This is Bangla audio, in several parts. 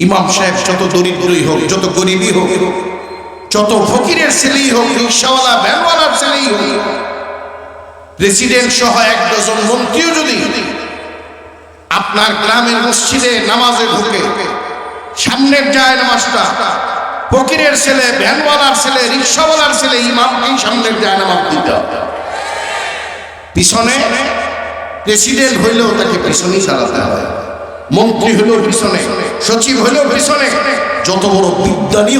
ইমাম সাহেব যত দরিদ্রই হোক, যত গরিবই হোক, যত ফকিরের ছেলেই হোক, রিক্সাওয়ালা, ভ্যানওয়ালার ছেলেই হোক প্রেসিডেন্ট সহ এক ডজন মন্ত্রীও যদি আপনার গ্রামের মসজিদে নামাজে ঢুকে, সামনের যায় নামাজটা, ফকিরের ছেলে, ভ্যানওয়ালার ছেলে, রিক্সাওয়ালার ছেলে, ইমামকেই সামনের যায় নামাজ দিতে পিছনে প্রেসিডেন্ট হইলেও তাকে পিছনেই চালাতে হয়। মন্ত্রী হইলেও পিছনে, সচিব হইলেও পিছনে, যত বড় বিজ্ঞানী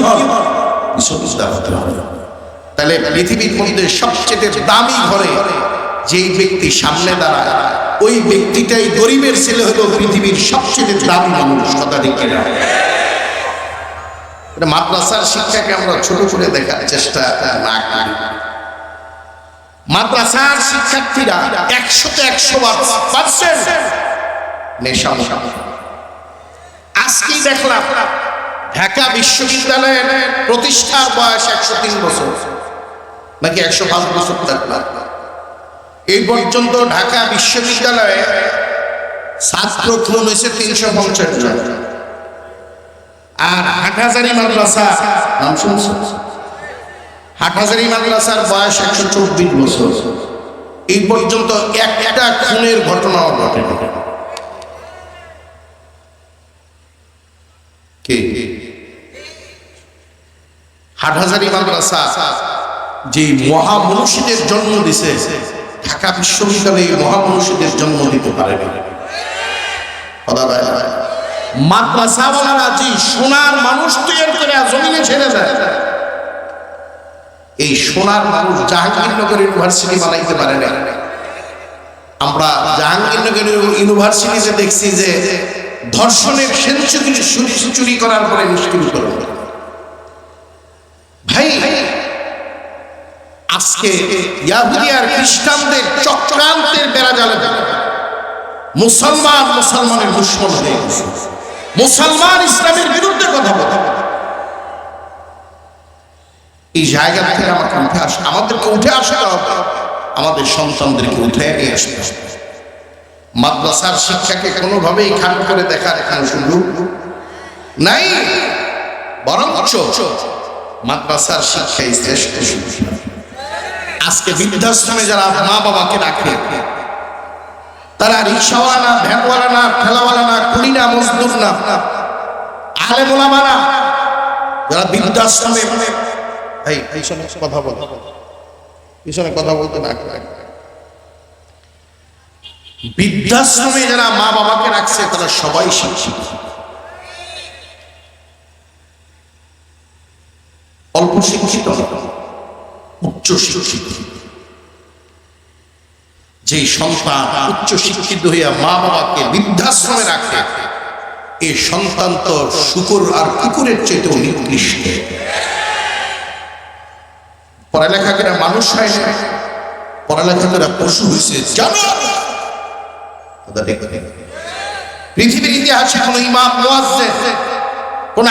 দাঁড়াতে হবে। তাহলে পৃথিবীর মধ্যে সবচেয়ে দামি ঘরে যেই ব্যক্তি সামনে দাঁড়ায়, ওই ব্যক্তিটাই গরিবের ছেলে হলো পৃথিবীর সবচেয়ে দামি মানুষ কথা মাদ্রাসার শিক্ষাকে আমরা ছোট করে দেখার চেষ্টা না করি। মাদ্রাসার শিক্ষার্থীরা একশোতে একশো পার্সেন্ট নেশা। আজকেই দেখলাম ঢাকা বিশ্ববিদ্যালয়ের প্রতিষ্ঠার বয়স একশো তিন বছর। নাকি একশো পাঁচ বছর দেখলাম। এই পর্যন্ত ঢাকা বিশ্ববিদ্যালয়ে ছাত্র খুন হয়েছে তিনশো পঞ্চাশ জন। আর হাটহাজারি মাদ্রাসা, নাম শুনছো? হাটহাজারি মাদ্রাসার বয়স একশো চব্বিশ বছর। এই পর্যন্ত একটা খুনের ঘটনাও ঘটে ছেড়ে দেয় এই সোনার মানুষ বানাইতে পারে না। আমরা জাহাঙ্গীরনগর ইউনিভার্সিটিতে দেখছি যে ধর্ষণের সেঞ্চুরি চুরি করার পরে মুশকিল করবে ভাই, আজকে ইয়াহুদি আর খ্রিস্টানদের চক্রান্তের বেড়া জালে মুসলমান মুসলমানের দুশ্মন হয়ে গেছে। মুসলমান ইসলামের বিরুদ্ধে কথা বলে। এই জায়গা থেকে আমাকে উঠে আস আমাদেরকে উঠে হবে। আমাদের সন্তানদেরকে উঠে নিয়ে আসতে মাদ্রাসার শিক্ষাকে কোনোভাবেই খাট করে দেখার এখানে সুযোগ নাই, বরঞ্চ মাদ্রাসার শিক্ষাই শ্রেষ্ঠ শিক্ষা আজকে বৃদ্ধাশ্রমে যারা মা বাবাকে রাখে, তারা রিক্সাওয়ালা না, ভ্যানওয়ালা না, ঠেলাওয়ালা না কুলি না, মজদুর না আলে মোলামা না যারা বৃদ্ধাশ্রমে কথা বল, পিছনে কথা বলতে না। বৃদ্ধাশ্রমে যারা মা বাবাকে রাখছে, তারা সবাই শিক্ষিত। অল্প শিক্ষিত, উচ্চ শিক্ষিত। যেই সন্তান উচ্চ শিক্ষিত হইয়া মা বাবাকে বৃদ্ধাশ্রমে রাখে এই সন্তান তো শুকুর আর কুকুরের চেয়েও নিকৃষ্ট। পড়ালেখা করে মানুষ হয় না, পড়ালেখা করে পশু হয়েছে জানো পৃথিবীর ইতিহাসে কোন ইমাম কোন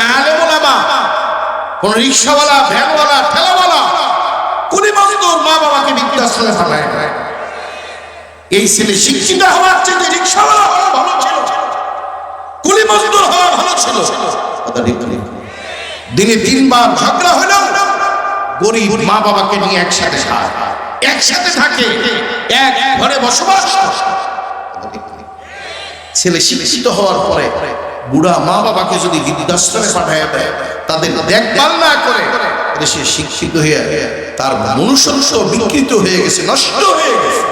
কোন রিক্সাওয়ালা, ভ্যানওয়ালা, ঠেলাওয়ালা মা বাবাকে বৃদ্ধাশ্রমে এই ছেলে শিক্ষিত হওয়ার চেয়ে রিক্সাওয়ালা হওয়া ভালো ছিল। কুলি হওয়া ভালো ছিল। দিনে তিনবার ঝগড়া হলো গরিব মা বাবাকে নিয়ে একসাথে একসাথে থাকে, এক ঘরে বসবাস। ছেলে শিক্ষিত হওয়ার পরে বুড়া মা বাবাকে যদি বৃদ্ধাশ্রমে পাঠায় দেয়, তাদের দেখভাল না করে সে শিক্ষিত হয়ে তার মনুষ্যংশ বিকৃত হয়ে গেছে, নষ্ট হয়ে গেছে।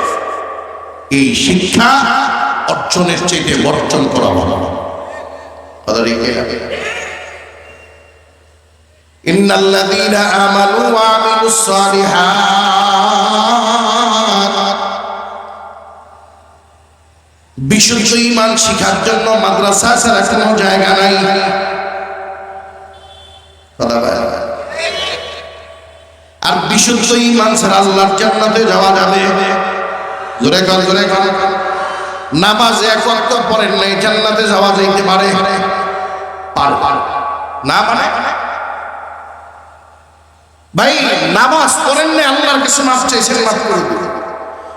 এই শিক্ষা অর্জনের চেয়ে বর্জন করা ভালো। ইন্নাল্লাযীনা আমালু ওয়া আমিলুস সালিহাত। বিশুদ্ধ ইমান শিখার জন্য মাদ্রাসা ছাড়া কোনো জায়গা নাই। আর বিশুদ্ধ ইমান ছাড়া আল্লাহর জান্নাতে যাওয়া যাবে? জোরে কর জোরে কর নামাজ এক ওয়াক্ত পড়েন নাই, জান্নাতে যাওয়া যাইতে পারে? পারে। না মানে? ভাই, নামাজ পড়েন না আল্লাহর কাছে মাফ চাইছেন মাফ করে দিবেন।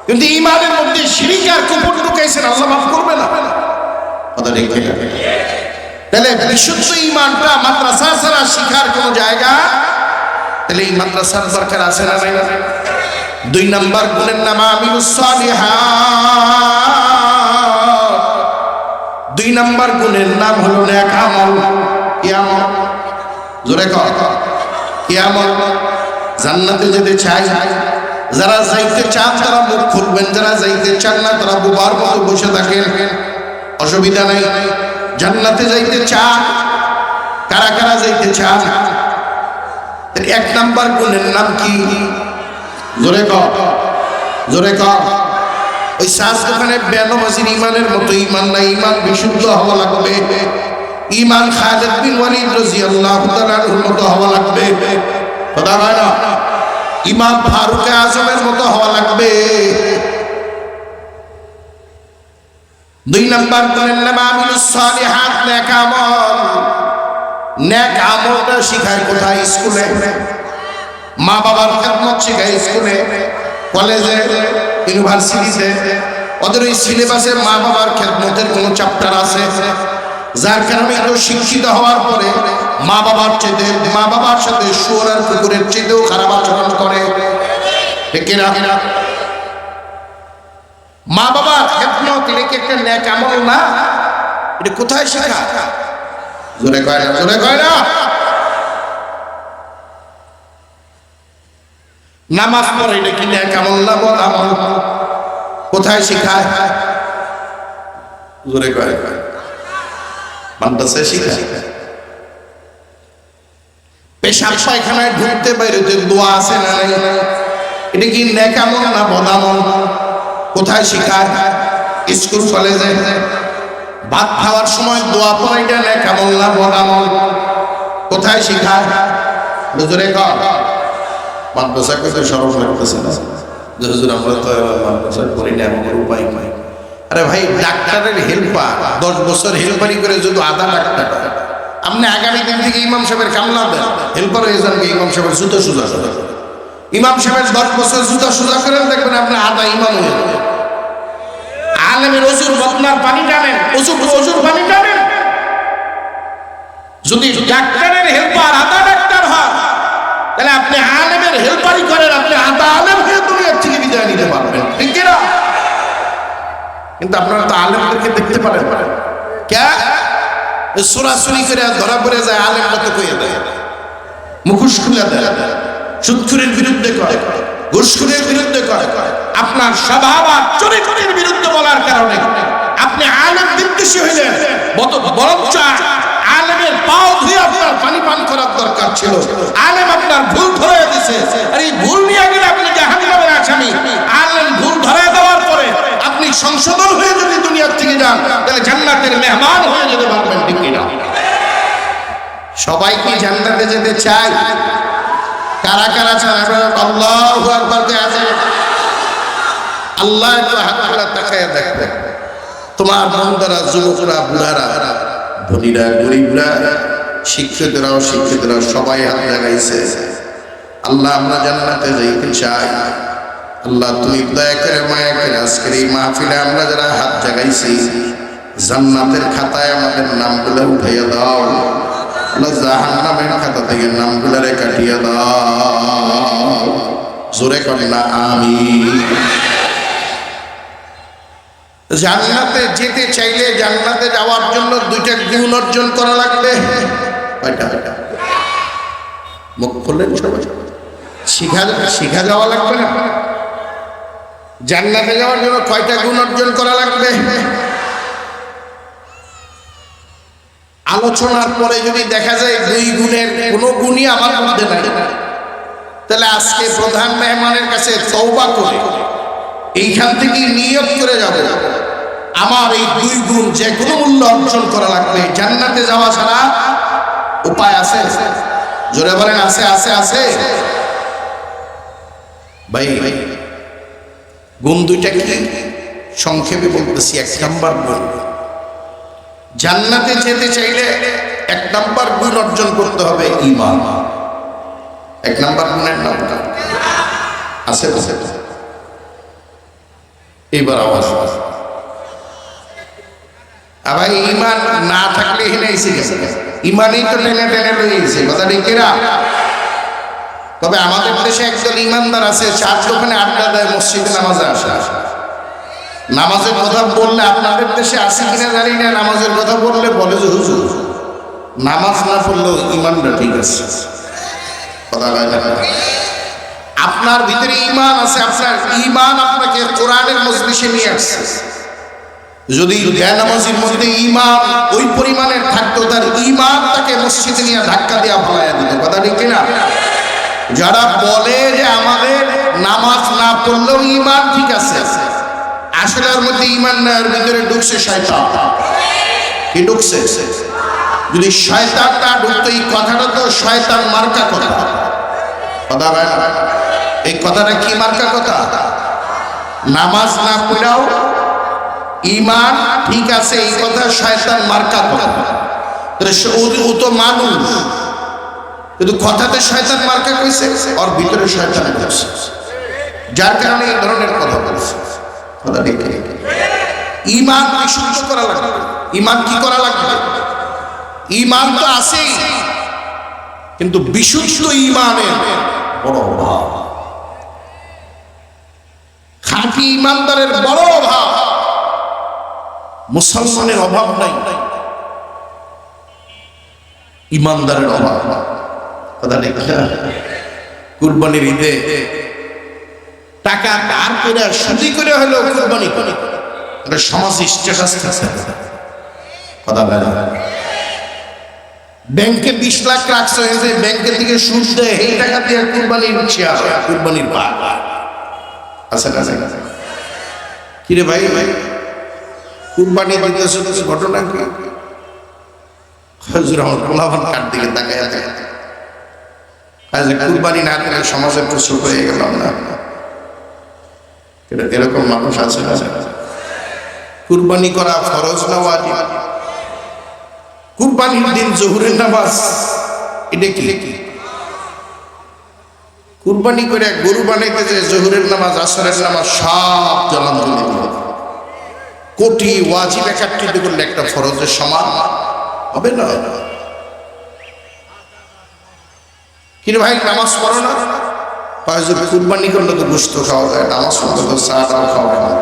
কিন্তু ইমানের মধ্যে শিরিক আর কুপুর ঢুকাইছেন, আল্লাহ মাফ করবে না। কথা ঠিক তাহলে বিশুদ্ধ ইমানটা মাদ্রাসা ছাড়া শিখার কোন জায়গা? তাহলে এই মাদ্রাসার দরকার আছে না নাই? দুই নাম্বার গুণের নাম সালিহাত। দুই নাম্বার গুণের নাম হলো নেক আমল। কি আমল? জোরে কর কি আমল? জান্নাতে যেতে চাই যারা যাইতে চান তারা মুখ খুলবেন, যারা যাইতে চান না তারা বুবার মতো বসে থাকেন। অসুবিধা নাই। জান্নাতে যাইতে চান, কারা কারা যাইতে চান? এক নাম্বার গুণের নাম কি? জোরে কর জোরে কর ওই শ্বাস দোকানে বেনমাজির ইমানের মতো ইমান নাই ইমান বিশুদ্ধ হওয়া লাগবে। ইমান খালেদ বিন ওয়ালিদ রাদিয়াল্লাহু তাআলার মতো হওয়া লাগবে। কথা হয় না? ইমাম ফারুক আজমের মতো হওয়া লাগবে। দুই নাম্বার আমিলুস সালিহাত, নেক আমল। নেক আমলটা শিখায় কোথায়? স্কুলে। মা বাবার খেদমত শেখায় স্কুলে, কলেজে, ইউনিভার্সিটিতে। ওদের ওই সিলেবাসে মা বাবার খেদমতের কোনো চ্যাপ্টার আছে। যার কারণে কেউ শিক্ষিত হওয়ার পরে মা বাবার চেয়ে মা বাবার সাথে শুয়োর কুকুরের চেয়েও খারাপ আচরণ করে। কিনা? মা বাবার খেদমত কি একটা ন্যাক আমল না? এটা কোথায় শেখা? জোরে কয় না, জোরে কয় না। নামাজ পড়ে, এটা কি ন্যাক আমল না, বল আমল। কোথায় শেখায়? জোরে কয় মাদ্রাসায় শিখায়? পেশাব পায়খানায় ঢুকতে বাইরেতে দোয়া আছে না এটা কি ন্যাক আমল না বদামল কোথায় শেখায় স্কুল কলেজে? ভাত খাওয়ার সময় দোয়া পড়া এটা ন্যাক আমল না বদামল কোথায় শেখায় হুজুরে কর মাদ্রাসা করতে সরব লাগতেছে না? হুজুর, আমরা তো মাদ্রাসা করি না, আমাদের উপায় নাই। আরে ভাই, ডাক্তারের হেল্পার, দশ বছর হেল্পারি করে যদি আধা টাকা। আপনি আগামী দিন থেকে ইমাম সাহেবের কামলা দেন। হয়ে যান ইমাম সাহেবের জুতো সুজা সুজা ইমাম সাহেবের দশ বছর জুতো সুজা করেন, দেখবেন আপনি আধা ইমাম হয়ে যাবেন। আলেমের অজুর বদনার পানি টানেন, অজুর অজুর পানি টানেন। যদি ডাক্তারের হেল্পার, আধা ডাক্তার হয়, তাহলে আপনি আলেমের হেল্পারি করেন, আপনি আধা আলেম হয়ে দুনিয়ার থেকে বিদায় নিতে পারবেন। ঠিক না কিন্তু আপনারা তো আলেমদেরকে দেখতে পারেন। কে? করে ধরা পড়ে যায়, আলেম কইয়া দেয়? মুখোশ খুলে দেয়। সুৎখুরের বিরুদ্ধে ঘুষখুরের বিরুদ্ধে আপনার স্বভাব আর চরিত্রের বিরুদ্ধে বলার কারণে আপনি আলেম বিদ্বেষী হইলেন। বরঞ্চ আলেমের পাও ধুয়ে আপনার পানি পান করার দরকার ছিল। আলেম আপনার ভুল ধরে দিছে। আর এই ভুল নিয়ে গেলে আপনি আসামি। আলেম ভুল ধরে আপনি সংশোধন হয়ে যদি দুনিয়ার থেকে যান, তাহলে জান্নাতের মেহমান হয়ে যেতে পারবেন ঠিক কিনা। সবাই কি জান্নাতে যেতে চায়? কারা কারা আল্লাহু আকবার কে আছে? আল্লাহ একটু হাত করে তাকায় দেখবে। তোমার বন্ধুরা যুবকরা, বুড়ারা, ধনীরা, গরিবরা শিক্ষিতরা অশিক্ষিতরা সবাই হাত লাগাইছে। আল্লাহ আমরা জান্নাতে যাইতে চাই। আল্লাহ, তুমি দয়া করে মায়া করে আজকের এই মাহফিলে আমরা যারা হাত জাগাইছি, জান্নাতের খাতায় আমাদের নামগুলো উঠাইয়া দাও। আল্লাহ খাতা থেকে নামগুলারে কাটিয়ে দাও। জোরে করে না আমি জান্নাতে যেতে চাইলে জান্নাতে যাওয়ার জন্য দুইটা গুণ অর্জন করা লাগবে। মুখ খুললেন সবাই? শিখা শিখা যাওয়া লাগবে না? জান্নাতে যাওয়ার জন্য কয়টা গুণ অর্জন করা লাগবে? আলোচনার পরে যদি দেখা যায় দুই গুণের কোনো গুণই আমার মধ্যে নাই, তাহলে আজকে প্রধান মেহমানের কাছে তৌবা করে, এইখান থেকে নিয়ত করে যাব। আমার এই দুই গুণ যে কোনো মূল্য অর্জন করা লাগবে। জান্নাতে যাওয়া ছাড়া উপায় আছে? জোরে বলেন, আছে আছে আছে? ভাই ভাই গুণ সংক্ষেপে বলতেছি, এক নাম্বার গুণ জান্নাতে যেতে চাইলে এক নাম্বার গুণ অর্জন করতে হবে ইমান এক নাম্বার গুণের নামটা আছে আছে এইবার আওয়াজ আবার ইমান না থাকলে এখানে এসে গেছে। ইমানই তো টেনে টেনে লয়ে গেছে। কথা ঠিক কিনা তবে আমাদের দেশে একজন ইমানদার আছে, চার দোকানে আড্ডা দেয়, মসজিদে নামাজে আসে। নামাজের কথা বললে আপনাদের দেশে আছে কিনা জানি না, নামাজের কথা বললে বলে যে, হুজুর, নামাজ না পড়লেও ইমানটা ঠিক আছে। কথা আপনার ভিতরে ইমান আছে, আপনার ইমান আপনাকে কোরআনের মজলিসে নিয়ে আসছে। যদি বেনামাজির মধ্যে ইমান ওই পরিমাণের থাকতো, তার ইমান তাকে মসজিদে নিয়ে ধাক্কা দিয়ে ফলাইয়া দিত। কথা ঠিক কিনা? যারা বলে যে আমাদের নামাজ না পড়লেও ইমান ঠিক আছে, আসলে মধ্যে ইমান না ওর ভিতরে ঢুকছে শয়তান। কি ঢুকছে? যদি শয়তানটা ঢুকতো, এই কথাটা তো শয়তান মার্কা কথা। কথা না? এই কথাটা কি মার্কা কথা? নামাজ না পড়াও ইমান ঠিক আছে, এই কথা শয়তান মার্কা কথা। ও তো মানুষ। কিন্তু কথাতে শয়তান মার্কা কইছে ওর ভিতরে শয়তান ঢুকছে যার কারণে এই ধরনের কথা বলছে। কথা ঠিক? ইমান বিশুদ্ধ করা লাগবে? ইমান কি করা লাগবে? ইমান তো আছেই, কিন্তু বিশুদ্ধ ইমানের বড় অভাব। খাঁটি ইমানদারের বড় অভাব। মুসলমানের অভাব নাই। ইমানদারের অভাব। কথা? কুরবানির ঈদে টাকা ধার করে সুদি করে হলো কুরবানি। করে সমাজ কথা বলে। ব্যাংকে বিশ লাখ হয়েছে ব্যাংকের থেকে সুদ দেয়, এই টাকা দিয়ে কুরবানির চেয়ার কুরবানির আছে না? কিরে ভাই ভাই? কুরবানি দিতেছে তো ঘটনা কি? হজুর আমার পোলাভান দিকে কুরবানি না করে সমাজে প্রচুর হয়ে গেলাম না এরকম মানুষ আছে না। কুরবানি করা ফরজ না কুরবানির দিন জহুরের নামাজ, এটা কি? কুরবানি করে গরু বানাইতে যে জহুরের নামাজ, আসরের নামাজ, সব জলাঞ্জলি দিল কোটি ওয়াজিব করলে একটা ফরজের সমান হবে না? কিন্তু ভাই, নামাজ পড়ো না। যে কুরবানি করলে তো গোস্ত খাওয়া যায়, নামাজ পড়লে তো চাটাও খাওয়া যায়।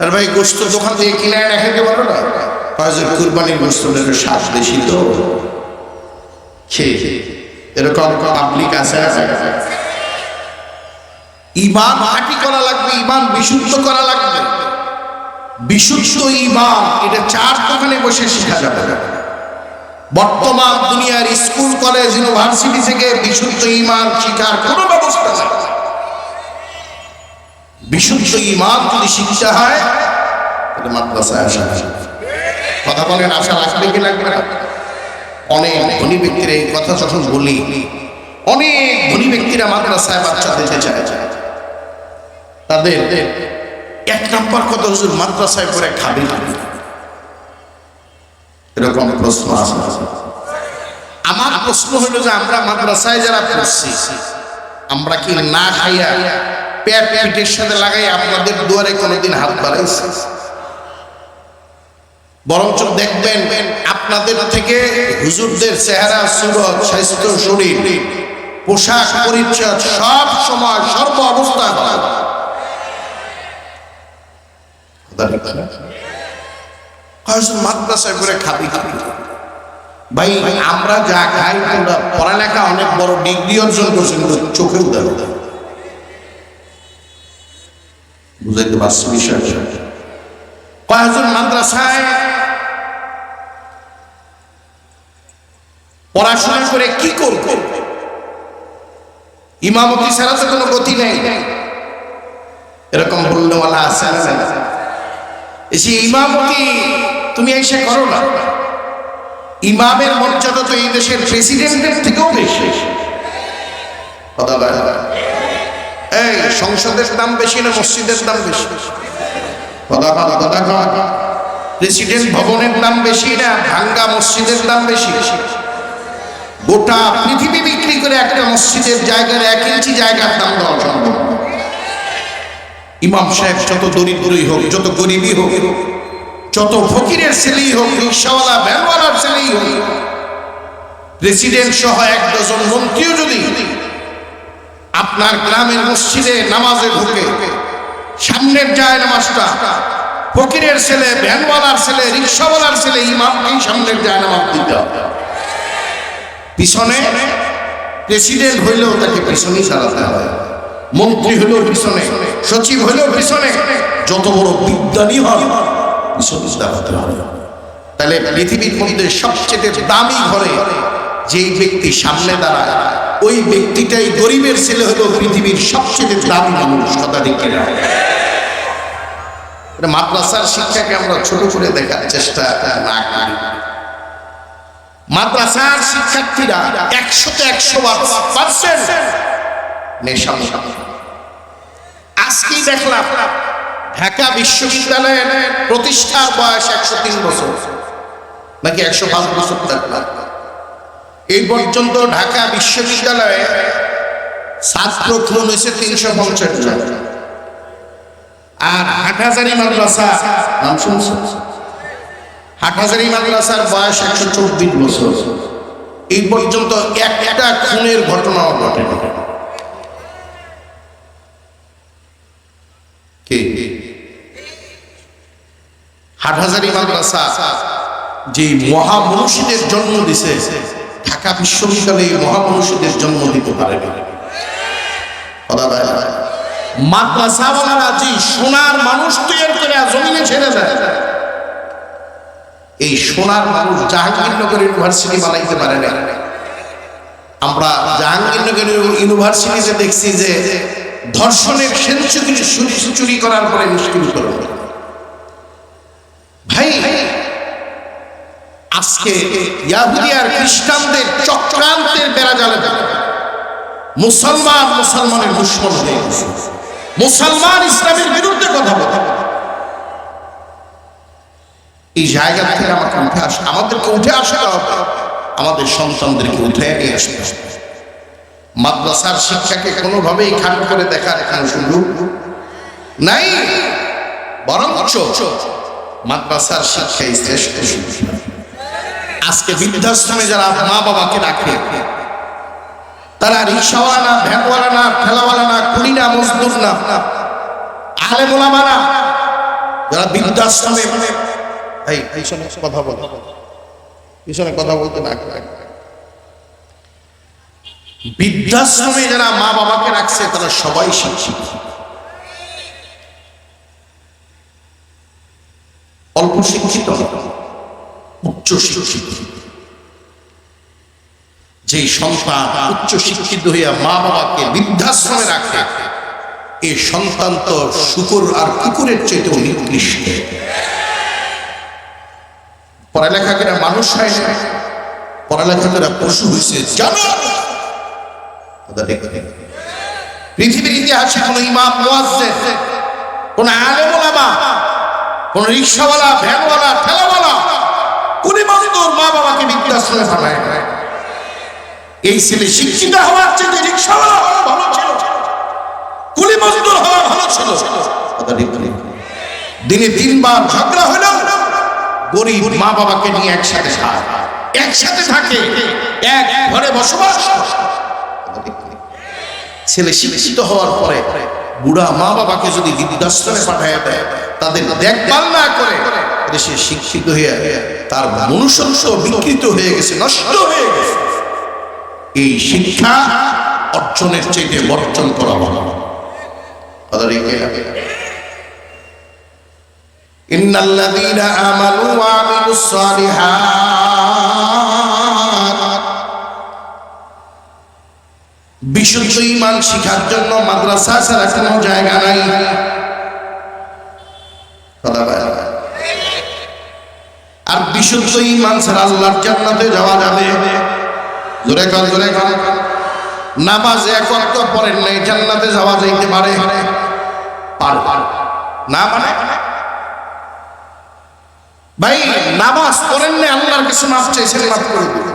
আর ভাই গোস্ত দোকান থেকে কিনে এনে খেতে পারো না? যে কুরবানির গোস্তটার স্বাদ বেশি তো। খেয়ে এরকম পাবলিক আছে ইমান হাঁটি করা লাগবে, ইমান বিশুদ্ধ করা লাগবে। বিশুদ্ধ ইমান, এটা চার দোকানে বসে শেখা যাবে। না বর্তমান দুনিয়ার স্কুল, কলেজ, ইউনিভার্সিটি থেকে বিশুদ্ধ ইমান শিখার কোনো ব্যবস্থা নেই। বিশুদ্ধ ইমান যদি শিক্ষা হয় মাদ্রাসায় আসা। কথা বলেন, আশা রাখবে কি লাগবে না অনেক ধনী ব্যক্তিরা এই কথা যখন বলি, অনেক ধনী ব্যক্তিরা মাদ্রাসায় বাচ্চা দিতে চায়। তাদের এক নম্বর কথা হুজুর, মাদ্রাসায় করে খাবে না। এরকম প্রশ্ন আছে। আমার প্রশ্ন হলো যে আমরা মাদ্রাসায় যারা পড়ছি, আমরা কি না খাইয়া পেট পেটের সাথে লাগাই আপনাদের দুয়ারে কোনোদিন হাত বাড়াইছি? বরঞ্চ দেখবেন আপনাদের থেকে হুজুরদের চেহারা, সুরত, স্বাস্থ্য, শরীর, পোশাক পরিচ্ছদ সব সময় সর্ব অবস্থা। মাদ্রাসায় করে খাবি। ভাই, আমরা যা খাই আমরা পড়ালেখা অনেক বড় ডিগ্রি অর্জন চোখেও দেখো বুঝাইতে পারছি কয়েকজন মাদ্রাসায় পড়াশোনা করে কি করব? ইমামতি ছাড়া তো কোনো গতি নেই। এরকম বললেওয়ালা আছে ইমামতি তুমি এসে করো না। ইমামের মর্যাদা তো এই দেশের প্রেসিডেন্টের থেকেও বেশি। এই, সংসদের দাম বেশি না মসজিদের দাম বেশি? প্রেসিডেন্ট ভবনের দাম বেশি না, ভাঙ্গা মসজিদের দাম বেশি? গোটা পৃথিবী বিক্রি করে একটা মসজিদের জায়গার এক ইঞ্চি জায়গার দাম দেওয়া সম্ভব। ইমাম সাহেব যত দরিদ্রই হোক, যত গরিবই হোক যত ফকিরের ছেলেই হোক, রিক্সাওয়ালা, ভ্যানওয়ালার ছেলেই হোক প্রেসিডেন্ট সহ এক ডজন মন্ত্রীও যদি আপনার গ্রামের মসজিদে নামাজে ঢুকে, সামনের যায় নামাজটা, ফকিরের ছেলে, ভ্যানওয়ালার ছেলে, রিক্সাওয়ালার ছেলে, ইমামকেই সামনের যায় নামাজ দিতে হবে। পিছনে প্রেসিডেন্ট হইলেও তাকে পিছনেই চালাতে হয় মন্ত্রী হইলেও পিছনে, সচিব হইলেও পিছনে, যত বড় বিজ্ঞানী হন পিছনে দাঁড়াতে হবে। তাহলে পৃথিবীর মধ্যে সবচেয়ে দামি ঘরে যেই ব্যক্তি সামনে দাঁড়ায়, ওই ব্যক্তিটাই গরিবের ছেলে হলো পৃথিবীর সবচেয়ে দামি মানুষ কথা ঠিক মাদ্রাসার শিক্ষাকে আমরা ছোট করে দেখার চেষ্টা না করি। মাদ্রাসার শিক্ষার্থীরা একশোতে একশো পার্সেন্ট নেশা আজকেই দেখলাম ঢাকা বিশ্ববিদ্যালয়ের প্রতিষ্ঠার বয়স একশো তিন বছর, নাকি একশো পাঁচ বছর এই পর্যন্ত ঢাকা বিশ্ববিদ্যালয়ে ছাত্র খুন হয়েছে তিনশো পঞ্চাশ জন। আর হাটহাজারি মাদ্রাসা, নাম শুনছেন? হাটহাজারি মাদ্রাসার বয়স একশো চব্বিশ বছর। এই পর্যন্ত একটা খুনের ঘটনাও ঘটে কে? হাটহাজারি মাদ্রাসা যে মহামনুষীদের জন্ম দিছে, ঢাকা বিশ্ববিদ্যালয়ে মহামনুষীদের জন্ম দিতে পারে এই সোনার মানুষ জাহাঙ্গীরনগর ইউনিভার্সিটি বানাইতে পারে না আমরা ইউনিভার্সিটিতে দেখছি যে ধর্ষণের সেঞ্চুরি চুরি করার পরে মুশকিল করল ভাই, আজকে ইয়াহুদি খ্রিস্টানদের চক্রান্তের বেড়া জালে মুসলমান মুসলমানের দুশ্মন হয়ে গেছে। মুসলমান ইসলামের বিরুদ্ধে কথা বলে। এই জায়গা থেকে আমাকে উঠে আস আমাদেরকে উঠে হবে। আমাদের সন্তানদেরকে উঠে নিয়ে আসতে মাদ্রাসার শিক্ষাকে কোনোভাবেই খাটো করে দেখার এখানে সুযোগ নাই। বরঞ্চ মাদ্রাসার শিক্ষাই শ্রেষ্ঠ শিক্ষা। আজকে বৃদ্ধাশ্রমে যারা মা বাবাকে রাখে, তারা রিক্সাওয়ালা না, ভ্যানওয়ালা না, ঠেলাওয়ালা না কুলি না, মজদুর না আলে মোলামা না, যারা বৃদ্ধাশ্রমে এই পিছনে কথা বল। পিছনে কথা বলতে না বৃদ্ধাশ্রমে যারা মা বাবাকে রাখছে, তারা সবাই শিক্ষিত। অল্প শিক্ষিত উচ্চ শিক্ষিত যে সন্তান উচ্চ শিক্ষিত হইয়া মা বাবাকে বৃদ্ধাশ্রমে রাখে এই সন্তান তো শুকুর আর কুকুরের চেয়েও নিকৃষ্ট। পড়ালেখা করে মানুষ হয় না, পড়ালেখা করে পশু হয়েছে পৃথিবীর ইতিহাসে কোন ইমাম কোন আলেম কোন রিক্সাওয়ালা, ভ্যানওয়ালা, ঠেলাওয়ালা, কোন মজদুর মা বাবাকে বৃদ্ধাশ্রমে পাঠায় এই ছেলে শিক্ষিত হওয়ার চেয়ে রিক্সাওয়ালা হওয়া ভালো ছিল কুলি মজদুর হওয়া ভালো ছিল। দিনে তিনবার ঝগড়া হলো গরিব মা বাবাকে নিয়ে একসাথে খায় একসাথে থাকে, এক ঘরে বসবাস ছেলে শিক্ষিত হওয়ার পরে বুড়া মা বাবাকে যদি বৃদ্ধাশ্রমে পাঠায় দেয়, তাদের দেখভাল না করে সে শিক্ষিত হয়ে তার মনুষ্যংশ বিকৃত হয়ে গেছে, নষ্ট হয়ে গেছে। এই শিক্ষা অর্জনের চেয়ে বর্জন করা ভালো। ইন্নাল্লাযীনা আমানু ওয়া আমিলুস সালিহাত। বিশুদ্ধ ইমান শিখার জন্য মাদ্রাসা ছাড়া কোনো জায়গা নাই। আর বিশুদ্ধ ইমান ছাড়া আল্লাহর জান্নাতে যাওয়া যাবে? জোরে কর জোরে কর নামাজ এক ওয়াক্ত পড়েন নাই, জান্নাতে যাওয়া যাইতে পারে? পারে। না মানে? ভাই, নামাজ পড়েন না আল্লাহর কাছে মাফ চাইছেন মাফ করে দিবে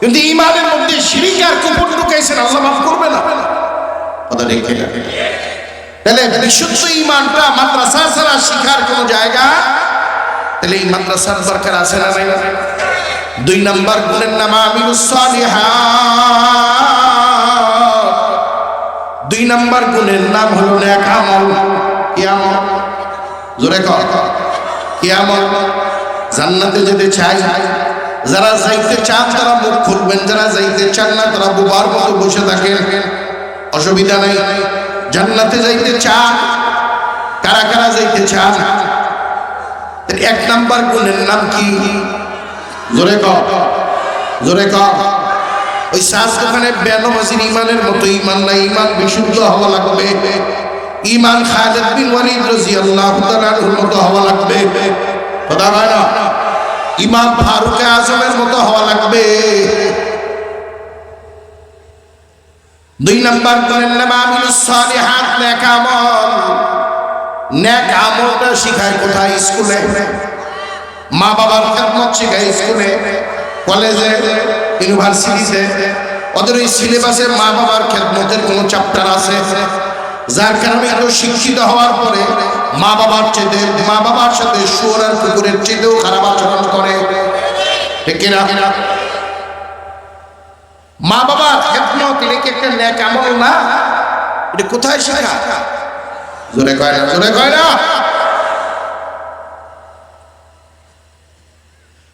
কিন্তু ইমানের মধ্যে শিরিক আর কুপুর ঢুকাইছেন, আল্লাহ মাফ করবে না। কথা ঠিক কিনা? তাহলে বিশুদ্ধ ইমানটা মাদ্রাসা ছাড়া শিখার কোন জায়গা? তাহলে এই মাদ্রাসার দরকার আছে না দুই নাম্বার গুণের নাম আমিরুস দুই নাম্বার গুণের নাম হলো নেক আমল। কি আমল? জোরে কর কি আমল? জান্নাতে যেতে চাই। যারা যাইতে চান তারা মুখ খুলবেন, যারা যাইতে চান না তারা বুবার মতো বসে থাকেন। অসুবিধা নাই। জান্নাতে যাইতে চান, কারা কারা যাইতে চান? এক নাম্বার গুণের নাম কি? জোরে ক জোরে ক। ওই শ্বাস দোকানে বেনমাজির ইমানের মতো ইমান নাই ইমান বিশুদ্ধ হওয়া লাগবে। ইমান খালেদ বিন ওয়ালিদ রাদিয়াল্লাহু তাআলার মতো হওয়া লাগবে। কথা না? ইমাম ফারুক আজমের মতো হওয়া লাগবে। দুই নাম্বার করেন সালিহাত, নেক আমল। নেক আমলটা শিখায় কোথায়? স্কুলে। মা বাবার খেদমত শিখায় স্কুলে, কলেজে, ইউনিভার্সিটিতে। ওদের ওই সিলেবাসে মা বাবার খেদমতের কোনো চ্যাপ্টার আছে? যার কারণে এত শিক্ষিত হওয়ার পরে মা বাবার চেতে মা বাবার সাথে শুয়োর আর কুকুরের চেতেও খারাপ আচরণ করে। মা বাবার এটা কি একটা ন্যাক আমল না? এটা কোথায় শেখা? জোরে কয় না, জোরে কয় না।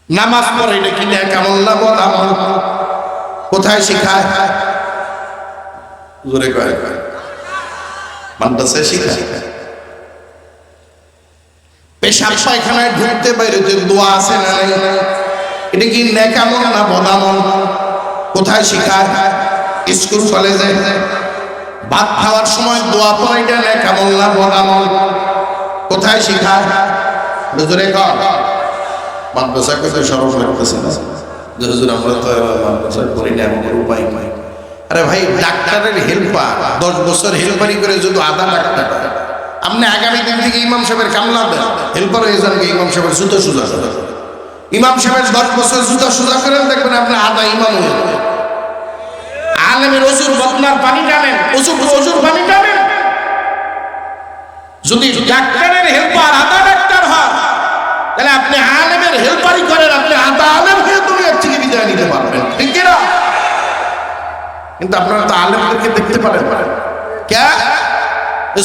নামাজ পড়ে, এটা কি ন্যাক আমল না বল আমল কোথায় শেখায়? জোরে কয় কয় মাদ্রাসায় শেখায় পেশাব পায়খানায় ঢুকতে বাইরেতে দোয়া আছে না এটা কি ন্যাক আমল না বদামল কোথায় শেখায় স্কুল, কলেজে। ভাত খাওয়ার সময় দোয়া পড়া এটা ন্যাক আমল না বদামল কোথায় শেখায় হুজুরে কর মাদ্রাসা কইতে সরব লাগতেছে না। হুজুর, আমরা তো মাদ্রাসা করি না আমাদের উপায় নাই। আরে ভাই, ডাক্তারের হেল্পার দশ বছর হেল্পারি করে যদি আধা টাকা। আপনি আগামী দিন থেকে ইমাম সাহেবের কামলা দেন হেল্পার হয়ে যান ইমাম সাহেবের জুতো সুজা ইমাম সাহেবের দশ বছর জুতো সুজা করেন, দেখবেন আপনি আধা ইমাম হয়ে। আলেমের অজুর বদনার পানি টানেন, অজুর অজুর পানি টানেন। যদি ডাক্তারের হেল্পার আধা ডাক্তার হয়, তাহলে আপনি আলেমের হেল্পারি করেন, আপনি আধা আলেম হয়ে দুনিয়ার থেকে বিদায় নিতে পারবেন। ঠিক কিনা? কিন্তু আপনারা তো আলেমদেরকে দেখতে পারেন। কে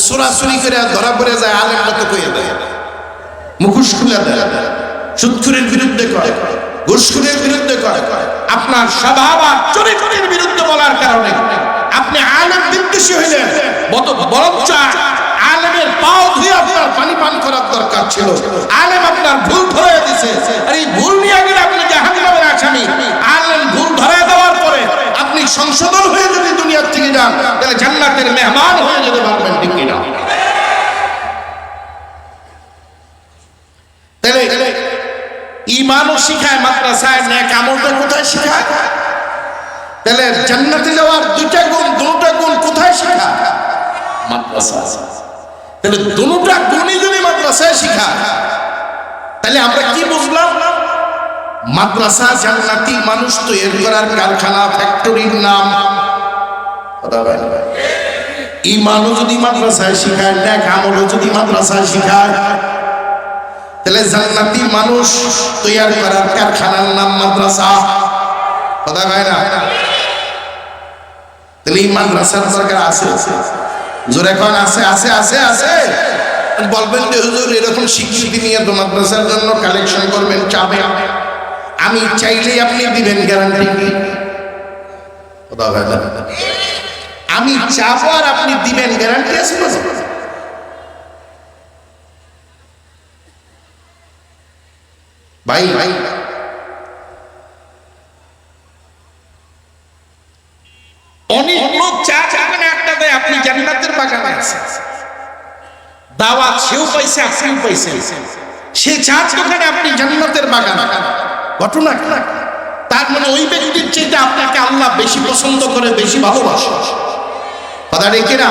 সোরাসুরি করে ধরা পড়ে যায় আলেম মতো কয়ে দেয়। মুখোশ খুলে দেয়। সুৎখুরের বিরুদ্ধে করে ঘুষখুরের বিরুদ্ধে করে আপনার স্বভাব আর চরিত্রের বিরুদ্ধে বলার কারণে আপনি আলেম বিদ্বেষী হইলেন। বরঞ্চ আলেমের পাও ধুয়ে আপনার পানি পান করার দরকার ছিল। আলেম আপনার ভুল ধরে দিছে। আর এই ভুল নিয়ে আপনি জাহান্নামের আসামি। আলেম সংশোধন হয়ে যদি দুনিয়ার থেকে যান তাহলে জান্নাতের মেহমান হয়ে যেতে পারবেন ঠিক কিনা। তাহলে ইমানও শিখায়, মাদ্রাসায় ন্যাক আমলটা কোথায় শিখায়? তাহলে জান্নাতে যাওয়ার দুইটা গুণ, দুটা গুণ কোথায় মাদ্রাসা। তাহলে দুটা গুণই যদি মাদ্রাসায় তাহলে আমরা কি বুঝলাম? মাদ্রাসা জান্নাতি মানুষ তৈরি করার কারখানা ফ্যাক্টরির নাম। ইমানও যদি মাদ্রাসায় শিখায় ন্যাক আমলও যদি মাদ্রাসায় শিখায়। তাহলে জান্নাতি মানুষ তৈরি করার কারখানার নাম মাদ্রাসা। কথা কয় না? তাহলে এই মাদ্রাসার দরকার আছে। জোরে কন, আছে আছে আছে আছে। বলবেন যে হুজুর, এরকম স্বীকৃতি নিয়ে তো মাদ্রাসার জন্য কালেকশন করবেন, চাবে। আমি চাইলেই আপনি দিবেন গ্যারান্টি। আমি চাবো আর আপনি দিবেন গ্যারান্টি আছে ভাই ভাই। অনেক লোক চা চাবেন একটা আপনি জান্নাতের বাগানে আছেন দাওয়াত সেও পাইছে সে চা দোকানে আপনি জান্নাতের বাগান। ঘটনা তার মানে ওই ব্যক্তির চেয়ে আপনাকে আল্লাহ বেশি পছন্দ করে, বেশি ভালোবাসে। কথা রেখে না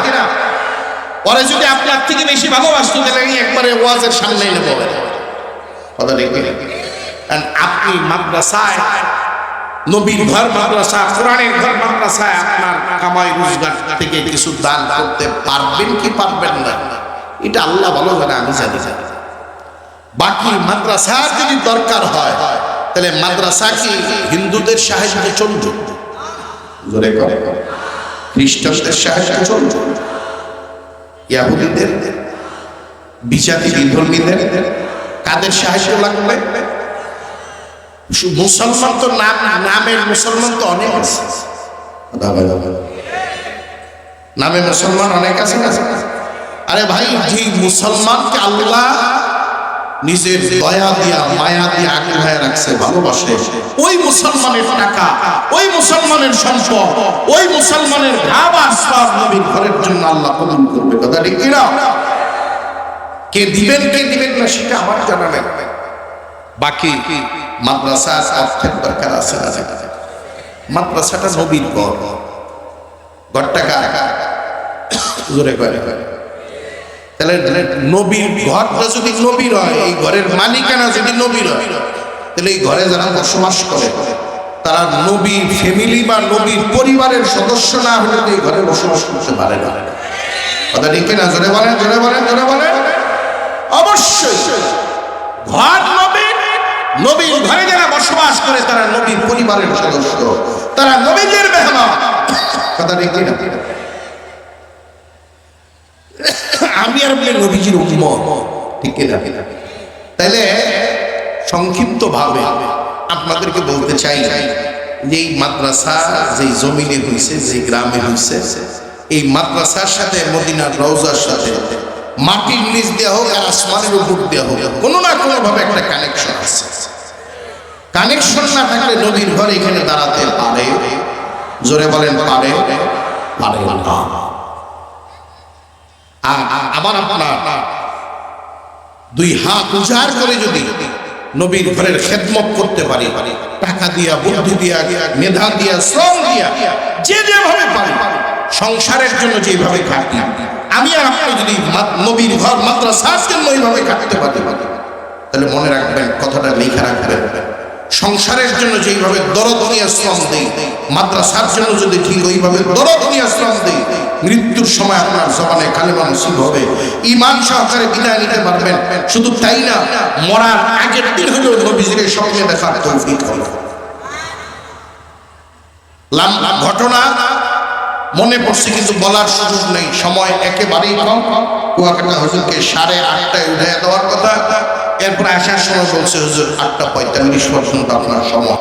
পরে যদি আপনার থেকে বেশি ভালোবাসতো, তাহলে আমি একবারে ওয়াজের সামনে এনে কথা রেখে আপনি মাদ্রাসায়, নবীর ঘর মাদ্রাসা কোরআনের ঘর মাদ্রাসায় আপনার কামাই রোজগার থেকে কিছু দান করতে পারবেন কি পারবেন না? এটা আল্লাহ ভালো জানে, আমি জানি। বাকি মাদ্রাসার যদি দরকার হয় তাহলে মাদ্রাসা কি হিন্দুদের সাহায্যে চলবে? জোরে করে। খ্রিস্টানদের সাহায্যে চলবে? ইয়াহুদিদের? বিচারী বিধর্মীদের? কাদের সাহায্য লাগবে? মুসলমান তো নাম, নামের মুসলমান তো অনেক আছে। নামে মুসলমান অনেক আছে আরে ভাই, যে মুসলমানকে আল্লাহ নিজের দয়া দিয়া, মায়া দিয়া আগে ভাইয়া রাখছে, ভালোবাসে। ওই মুসলমানের টাকা, ওই মুসলমানের সম্পদ, ওই মুসলমানের ভাব আসবাব নবীর ঘরের জন্য আল্লাহ কবুল করবে। কথা ঠিক কিনা? কে দিবেন কে দিবেন না, সেটা আমার জানা নেই। বাকি মাদ্রাসা অর্থের দরকার আছে না মাদ্রাসাটা নবীর ঘর। ঘরটা কার? জোরে করে তাহলে নবীর ঘরটা যদি নবীর হয় এই ঘরের মালিকানা যদি নবীর হয় তাহলে এই ঘরে যারা বসবাস করে, তারা নবীর ফ্যামিলি বা নবীর পরিবারের সদস্য না হলে এই ঘরে বসবাস করতে পারে না। কথা ঠিক না জোরে বলেন জোরে বলেন জোরে বলেন। অবশ্যই, ঘর নবীর নবীর ঘরে যারা বসবাস করে, তারা নবীর পরিবারের সদস্য, তারা নবীদের মেহমান। কথা ঠিক না আমি আর বলে নবীজির উম্মত। ঠিক কিনা? তাইলে সংক্ষিপ্ত ভাবে আপনাদেরকে বলতে চাই যে এই মাদ্রাসা যে জমিনে হয়েছে যে গ্রামে হয়েছে এই মাদ্রাসার সাথে, মদিনার রওজার সাথে, মাটির নিচ দেওয়া হোক আর আসমানের উপর দেওয়া হোক, কোনো না কোনো ভাবে একটা কানেকশন আছে। কানেকশন না থাকলে নদীর ঘর এখানে দাঁড়াতে পারে? জোরে বলেন, পারে? পারে না। আর আমার আপনার দুই হাত উজাড় করে যদি নবীর ঘরের খেদমত করতে পারি, টাকা দিয়া, বুদ্ধি দিয়া, মেধা দিয়া, শ্রম দিয়া, যে যেভাবে পারি, সংসারের জন্য যেভাবে খাটি আমি আর আপনি যদি নবীর ঘর, মাদ্রাসার জন্য এইভাবে কাটতে পারি, তাহলে মনে রাখবেন, কথাটা লেখা রাখবেন। সংসারের জন্য যেইভাবে দরদ নিয়ে শ্রম দেই, মাদ্রাসার জন্য যদি ঠিক ওইভাবে দরদ নিয়ে শ্রম দেই, মৃত্যুর সময় আপনার জবানে কালেমা নসিব হবে। ইমান সহকারে বিদায় নিতে পারবেন। শুধু তাই না, মরার আগের দিন হলেও নবীজিকে স্বপ্নে দেখার তৌফিক হবে। ঘটনা মনে পড়ছে কিছু বলার সুযোগ নেই। সময় একেবারেই কম। কুয়াকাটা হুজুরকে সাড়ে আটটায় উঠে দেওয়ার কথা। এরপর আসার সময় বলছে, হুজুর, আটটা পঁয়তাল্লিশ পর্যন্ত আপনার সময়